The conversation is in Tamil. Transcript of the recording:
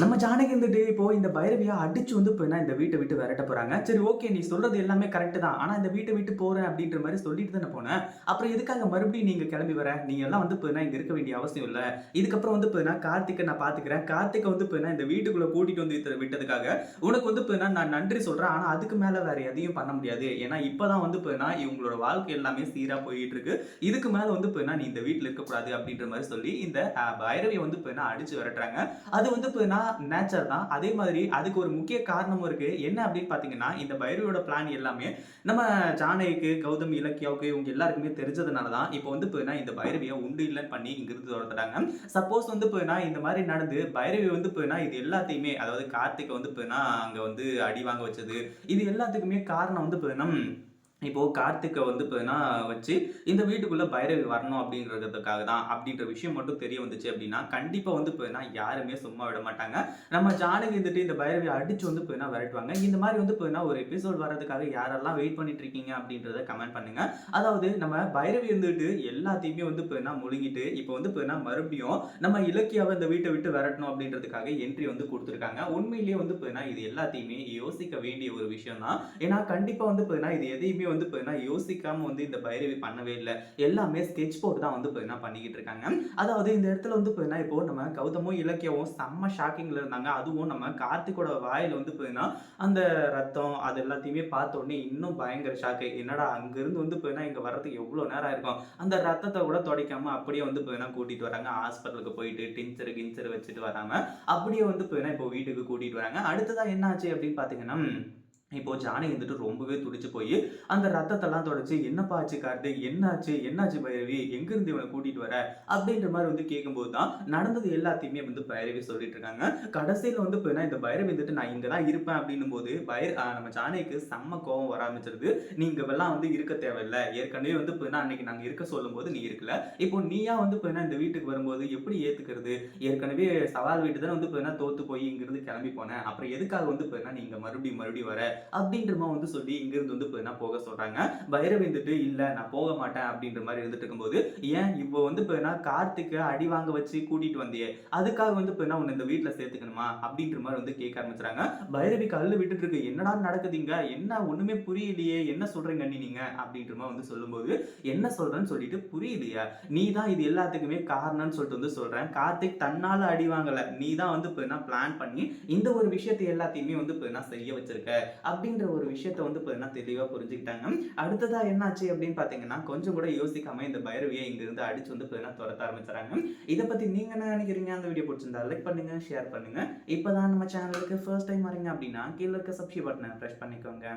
நம்ம ஜானகி இருந்துட்டு இப்போ இந்த பைரவியா அடிச்சு வந்து இப்போ இந்த வீட்டை விட்டு விரட்ட போறாங்க. சரி ஓகே நீ சொல்றது எல்லாமே கரெக்ட் தான். ஆனா இந்த வீட்டை விட்டு போறேன் அப்படின்ற மாதிரி சொல்லிட்டு தானே போனேன் அப்புறம் எதுக்காக மறுபடியும் நீங்க கிளம்பி வர? நீங்க எல்லாம் வந்து இப்போ இங்க இருக்க வேண்டிய அவசியம் இல்ல. இதுக்கப்புறம் வந்து இப்போ கார்த்திகை நான் பாத்துக்கிறேன். கார்த்திகை வந்து இப்போ இந்த வீட்டுக்குள்ள கூட்டிட்டு வந்து விட்டதுக்காக உனக்கு வந்து இப்போ நான் நன்றி சொல்றேன். ஆனா அதுக்கு மேல வேற எதையும் பண்ண முடியாது. ஏன்னா இப்பதான் வந்து இப்போ இவங்களோட வாழ்க்கை எல்லாமே சீரா போயிட்டு இருக்கு. இதுக்கு மேல வந்து இப்போ நீ இந்த வீட்டுல இருக்கக்கூடாது அப்படின்ற மாதிரி சொல்லி இந்த பைரவியை வந்து இப்போ அடிச்சு விரட்டுறாங்க. அது வந்து இப்போ நேச்சர் தான். அதே மாதிரி அதுக்கு ஒரு முக்கிய காரணமும் இருக்கு. என்ன அப்படின்னு பாத்தீங்கன்னா இந்த பைரவியோட பிளான் எல்லாமே நம்ம ஜானகிக்கு கௌதம் இலக்கியாவுக்கு இவங்க எல்லாருக்குமே தெரிஞ்சதுனால தான் இப்போ வந்து போயினா இந்த பைரவியை உண்டு இல்லைன்னு பண்ணி இங்கிருந்து தொடர்ந்துட்டாங்க சப்போஸ் வந்து போயினா இந்த மாதிரி நடந்து பைரவி வந்து போயினா இது எல்லாத்தையுமே அதாவது கார்த்திகை வந்து போயினா அங்க வந்து அடி வாங்க வச்சது. இது எல்லாத்துக்குமே காரணம் வந்து போயினா இப்போது கார்த்திக்கை வந்து பார்த்தீங்கன்னா வச்சு இந்த வீட்டுக்குள்ளே பைரவி வரணும் அப்படின்றதுக்காக தான் அப்படின்ற விஷயம் மட்டும் தெரிய வந்துச்சு அப்படின்னா கண்டிப்பாக வந்து பார்த்தீங்கன்னா யாருமே சும்மா விட மாட்டாங்க. நம்ம ஜானகி இருந்துட்டு இந்த பைரவி அடித்து வந்து பார்த்தீங்கன்னா விரட்டுவாங்க. இந்த மாதிரி வந்து பார்த்தீங்கன்னா ஒரு எபிசோட் வர்றதுக்காக யாரெல்லாம் வெயிட் பண்ணிட்டு இருக்கீங்க அப்படின்றத கமெண்ட் பண்ணுங்க. அதாவது நம்ம பைரவி இருந்துட்டு எல்லாத்தையுமே வந்து பார்த்தீங்கன்னா முழுங்கிட்டு இப்போ வந்து பார்த்தீங்கன்னா மறுபடியும் நம்ம இலக்கியாவை இந்த வீட்டை விட்டு விரட்டணும் அப்படின்றதுக்காக என்ட்ரி வந்து கொடுத்துருக்காங்க. உண்மையிலேயே வந்து பார்த்தீங்கன்னா இது எல்லாத்தையுமே யோசிக்க வேண்டிய ஒரு விஷயம் தான் ஏன்னா கண்டிப்பாக வந்து பார்த்தீங்கன்னா இது எதையுமே வந்து பார்த்தீங்கன்னா யோசிக்காம வந்து இந்த பைரவி பண்ணவே இல்லை. எல்லாமே ஸ்கெட்ச் போட்டு தான் வந்து பார்த்தீங்கன்னா பண்ணிக்கிட்டு இருக்காங்க. அதாவது இந்த இடத்துல வந்து பார்த்தீங்கன்னா இப்போ நம்ம கௌதமும் இலக்கியவும் செம்ம ஷாக்கிங்ல இருந்தாங்க. அதுவும் நம்ம கார்த்திகோட வாயில வந்து பார்த்தீங்கன்னா அந்த ரத்தம் அது எல்லாத்தையுமே பார்த்தோடனே இன்னும் பயங்கர ஷாக்கு என்னடா அங்கிருந்து வந்து பார்த்தீங்கன்னா இங்க வர்றதுக்கு எவ்வளவு நேரம் ஆயிருக்கும்? அந்த ரத்தத்தை கூட துடைக்காம அப்படியே வந்து பார்த்தீங்கன்னா கூட்டிட்டு வராங்க. ஹாஸ்பிட்டலுக்கு போயிட்டு டிஞ்சர் கிஞ்சர் வச்சுட்டு வராம அப்படியே வந்து பார்த்தீங்கன்னா இப்போ வீட்டுக்கு கூட்டிட்டு வராங்க. அடுத்ததாக என்ன ஆச்சு அப்படின்னு பார்த்தீங்கன்னா இப்போ ஜானகி வந்துட்டு ரொம்பவே துடிச்சு போய் அந்த ரத்தத்தெல்லாம் தொடச்சு என்னப்பா ஆச்சு கார்த்திக் என்னாச்சு என்னாச்சு பைரவி? எங்கிருந்து இவனை கூட்டிட்டு வர? அப்படின்ற மாதிரி வந்து கேட்கும்போது தான் நடந்தது எல்லாத்தையுமே வந்து பைரவி சொல்லிட்டு இருக்காங்க. கடைசியில் வந்து இப்போ இந்த பைரவி வந்துட்டு நான் இங்கே தான் இருப்பேன் அப்படின்னும் போது பைர நம்ம ஜானகிக்கு செம்ம கோவம் வர ஆரம்பிச்சிருது. நீங்க எல்லாம் வந்து இருக்க தேவையில்ல. ஏற்கனவே வந்து இப்போ அன்னைக்கு நாங்கள் இருக்க சொல்லும் போது நீ இருக்கல. இப்போ நீயா வந்து இப்போ என்ன இந்த வீட்டுக்கு வரும்போது எப்படி ஏத்துக்கிறது? ஏற்கனவே சவால் வீட்டு தானே வந்து இப்போ என்ன தோத்து போய் இங்கிருந்து கிளம்பி போனேன். அப்புறம் எதுக்காக வந்து இப்போ என்ன நீங்க மறுபடியும் மறுபடியும் வர? அப்படின்ற மாதிரி வந்து சொல்லி இங்கிருந்து வந்து இப்போ என்ன போக சொல்றாங்க? பைரவி வந்துட்டு இல்ல நான் போக மாட்டேன் அப்படின்ற மாதிரி இருந்துட்டு இருக்கும்போது ஏன் இப்போ வந்து இப்போ என்ன கார்த்திகை அடி வாங்க வச்சு கூட்டிட்டு வந்தியே? அதுக்காக வந்து இப்போ என்ன உன்னை இந்த வீட்டுல சேர்த்துக்கணுமா? அப்படின்ற மாதிரி வந்து கேட்க ஆரம்பிச்சுறாங்க. பைரவி கல்லு விட்டுட்டு இருக்கு. என்னடா நடக்குதுங்க? என்ன? ஒண்ணுமே புரியலையே. என்ன சொல்றீங்க நீ நீங்க? அப்படின்ற மாதிரி வந்து சொல்லும்போது என்ன சொல்றேன்னு சொல்லிட்டு புரியலையா நீ தான் இது எல்லாத்துக்குமே காரணம்னு சொல்லிட்டு வந்து சொல்றேன். கார்த்திக் தன்னால அடி வாங்கல. நீ தான் வந்து இப்போ என்ன பிளான் பண்ணி இந்த ஒரு விஷயத்தை எல்லாத்தையுமே வந்து இப்போ என்ன செய்ய வச்சிருக்க? அப்படின்ற ஒரு விஷயத்த வந்து இப்போ தெளிவாக தெளிவா புரிஞ்சுக்கிட்டாங்க. அடுத்ததா என்னாச்சு அப்படின்னு பாத்தீங்கன்னா கொஞ்சம் கூட யோசிக்காம இந்த பைரவியை இங்க இருந்து அடிச்சு வந்து பார்த்தீங்கன்னா துரத்த ஆரம்பிச்சுறாங்க இதை பத்தி நீங்க என்ன நினைக்கிறீங்க? அந்த வீடியோ பிடிச்சிருந்தா லைக் பண்ணுங்க ஷேர் பண்ணுங்க. இப்பதான் நம்ம சேனலுக்கு ஃபர்ஸ்ட் டைம் வரீங்க அப்படின்னா கீழே இருக்க சப்ஸ்கிரைப் பட்டனை ப்ரெஸ் பண்ணிக்கோங்க.